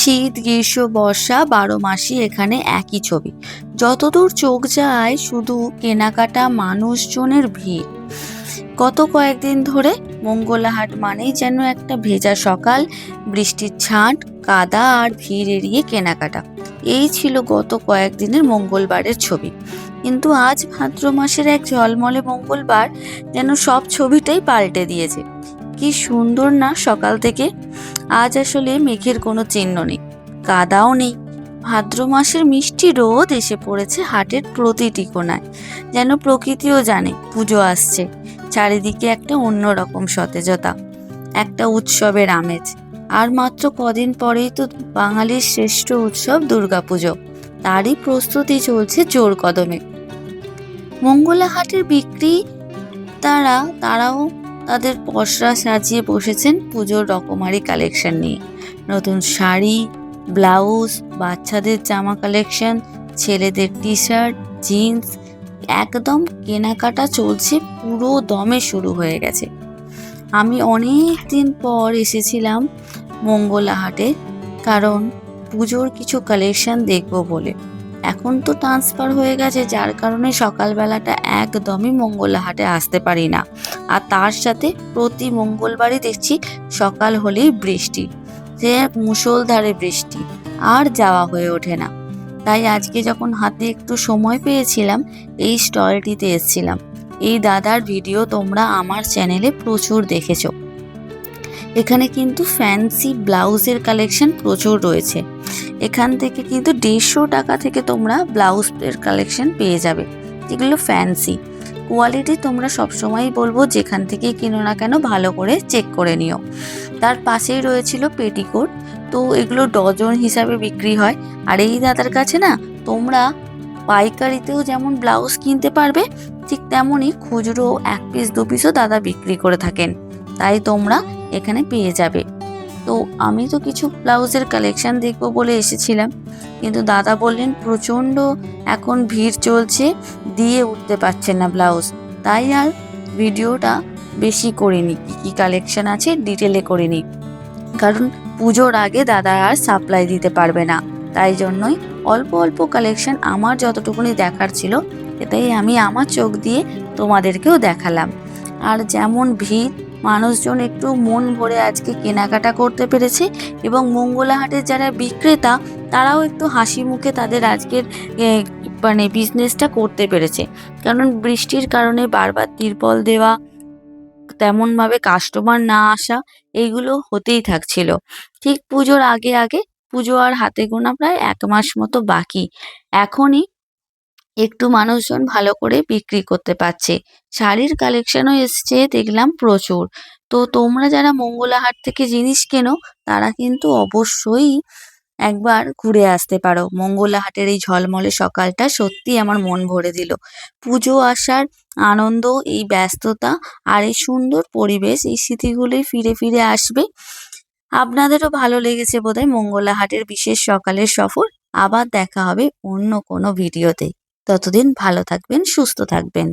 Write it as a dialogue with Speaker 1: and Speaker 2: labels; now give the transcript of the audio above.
Speaker 1: শীত, গ্রীষ্ম, বর্ষা বারো মাসই এখানে একই ছবি। যতদূর চোখ যায়, শুধু কেনাকাটা মানুষজনের ভিড়। গত কয়েকদিন ধরে মঙ্গলাহাট মানেই যেন একটা ভেজা সকাল, বৃষ্টির ছাঁট, কাদা আর ভিড় এড়িয়ে কেনাকাটা। এই ছিল গত কয়েকদিনের মঙ্গলবারের ছবি। কিন্তু আজ ভাদ্র মাসের এক ঝলমলে মঙ্গলবার যেন সব ছবিটাই পাল্টে দিয়েছে। কি সুন্দর না সকাল থেকে। আজ আসলে মেঘের কোনো চিহ্ন নেই, কাদাও নেই। ভাদ্র মাসের মিষ্টি রোদ এসে পড়েছে হাটের প্রতিটি কোণায় যেন প্রকৃতিও জানে পুজো আসছে, চারিদিকে একটা অন্যরকম সতেজতা, একটা উৎসবের আমেজ। আর মাত্র কদিন পরেই তো বাঙালির শ্রেষ্ঠ উৎসব দুর্গাপুজো, তারই প্রস্তুতি চলছে জোর কদমে মঙ্গলা হাটের বিক্রি তারা তারাও তাদের পসরা সাজিয়ে বসেছেন পুজোর রকমারি কালেকশন নিয়ে। নতুন শাড়ি, ব্লাউজ, বাচ্চাদের জামা কালেকশন, ছেলেদের টি শার্ট জিন্স, একদম কেনাকাটা চলছে, পুরো দমে শুরু হয়ে গেছে। আমি অনেক দিন পর এসেছিলাম মঙ্গলাহাটে, কারণ পুজোর কিছু কালেকশন দেখব বলে। এখন তো ট্রান্সফার হয়ে গেছে, যার কারণে সকালবেলাটা একদমই মঙ্গলাহাটে আসতে পারি না। আর তার সাথে প্রতি মঙ্গলবারই দেখছি সকাল হলেই বৃষ্টি। যে মুষলধারে বৃষ্টি, আর যাওয়া হয়ে ওঠে না। তাই আজকে যখন হাতে একটু সময় পেয়েছিলাম, এই স্টলটিতে এসেছিলাম। এই দাদার ভিডিও তোমরা আমার চ্যানেলে প্রচুর দেখেছ। এখানে কিন্তু ফ্যান্সি ব্লাউজের কালেকশন প্রচুর রয়েছে। এখান থেকে কিন্তু দেড়শো টাকা থেকে তোমরা ব্লাউজের কালেকশন পেয়ে যাবে। যেগুলো ফ্যান্সি। কোয়ালিটি তোমরা সবসময়ই বলব যেখান থেকে কিনো না কেন ভালো করে চেক করে নিও। তার পাশেই রয়েছিল পেটিকোট তো এগুলো ডজন হিসাবে বিক্রি হয়। আর এই দাদার কাছে না, তোমরা পাইকারিতেও যেমন ব্লাউজ কিনতে পারবে, ঠিক তেমনই খুচরো এক পিস দু পিসও দাদা বিক্রি করে থাকেন। তাই তোমরা এখানে পেয়ে যাবে। তো আমি তো কিছু ব্লাউজের কালেকশন দেখব বলে এসেছিলাম। কিন্তু দাদা বললেন, প্রচণ্ড এখন ভিড় চলছে, দিয়ে উঠতে পারছেন না ব্লাউজ। তাই আর ভিডিওটা বেশি করিনি, কী কী কালেকশন আছে ডিটেলে করিনি। কারণ পুজোর আগে দাদা আর সাপ্লাই দিতে পারবে না। তাই জন্যই অল্প অল্প কালেকশন আমার যতটুকুনি দেখার ছিল এটাই আমি আমার চোখ দিয়ে তোমাদেরকেও দেখালাম। আর যেমন ভিড় মানুষজন একটু মন ভরে আজকে কেনাকাটা করতে পেরেছে এবং মঙ্গলাহাটের যারা বিক্রেতা, তারাও একটু হাসি মুখে তাদের আজকের মানে বিজনেসটা করতে পেরেছে। কারণ বৃষ্টির কারণে বারবার তিরপল দেওয়া, তেমনভাবে কাস্টমার না আসা এইগুলো হতেই থাকছিল। ঠিক পুজোর আগে আগে পুজো আর হাতে গোনা প্রায় এক মাস মতো বাকি। এখনই একটু মানুষজন ভালো করে বিক্রি করতে পারছে। শাড়ির কালেকশনও এসছে, দেখলাম প্রচুর। তো তোমরা যারা মঙ্গলাহাট থেকে জিনিস কেনো, তারা কিন্তু অবশ্যই একবার ঘুরে আসতে পারো। মঙ্গলাহাটের এই ঝলমলে সকালটা সত্যি আমার মন ভরে দিল। পুজো আসার আনন্দ, এই ব্যস্ততা আর এই সুন্দর পরিবেশ, এই স্মৃতিগুলোই ফিরে ফিরে আসবে। আপনাদেরও ভালো লেগেছে বোধহয় মঙ্গলাহাটের বিশেষ সকালের সফর। আবার দেখা হবে অন্য কোনো ভিডিওতে ততদিন ভালো থাকবেন সুস্থ থাকবেন।